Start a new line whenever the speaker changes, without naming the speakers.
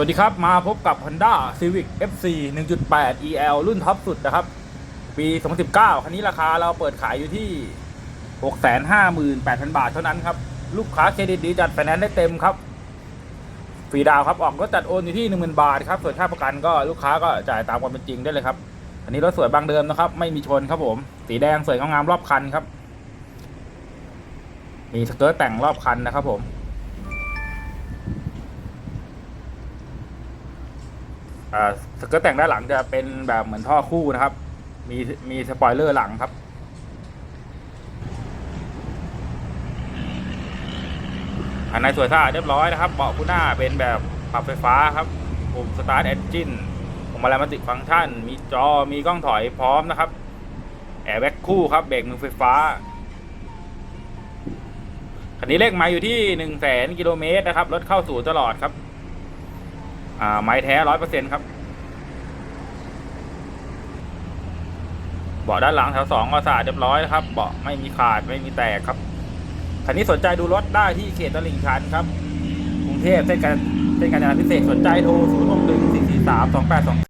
วัสดีครับ มาพบกับ Honda Civic FC 1.8 EL รุ่นท็อปสุดนะครับ ปี 2019 คันนี้ราคาเราเปิดขายอยู่ที่ 658,000 บาทเท่านั้นครับ ลูกค้าเครดิตดีจัดไฟแนนซ์ได้เต็มครับ ฟรีดาวครับ ออกรถจัดโอนอยู่ที่ 10,000 บาทครับ ส่วนค่าประกันก็ลูกค้าก็จ่ายตามความเป็นจริงได้เลยครับ อันนี้รถสวยบางเดิมนะครับ ไม่มีชนครับผม สีแดงสวยงามรอบคันครับ มีสเกิร์ตแต่งรอบคันนะครับผม อ่า สเกิร์ตแต่งด้านหลังจะเป็นแบบเหมือนท่อคู่นะครับ มีมีสปอยเลอร์หลังครับอันในสวยสะอาดเรียบร้อยนะครับ เบาะคู่หน้าเป็นแบบปรับไฟฟ้าครับปุ่มสตาร์ทเอนจินผมอะไรมาติฟังก์ชัน มีจอ มีกล้องถอยพร้อมนะครับ แอร์แบ็กคู่ครับ เบรกมือไฟฟ้า คันนี้เลขมาอยู่ที่หนึ่งแสนกิโลเมตรนะครับ รถเข้าสู่ตลอดครับ ไม้แท้ร้อยเปอร์เซ็นครับเบาะด้านหลังแถวสองก็สะอาดเรียบร้อยครับเบาะไม่มีขาดไม่มีแตกครับคันนี้สนใจดูรถได้ที่เขตตลิ่งชันครับกรุงเทพเส้นการเส้นการจราพิเศษสนใจโทร 0 6 1 4 4 3 2 8 2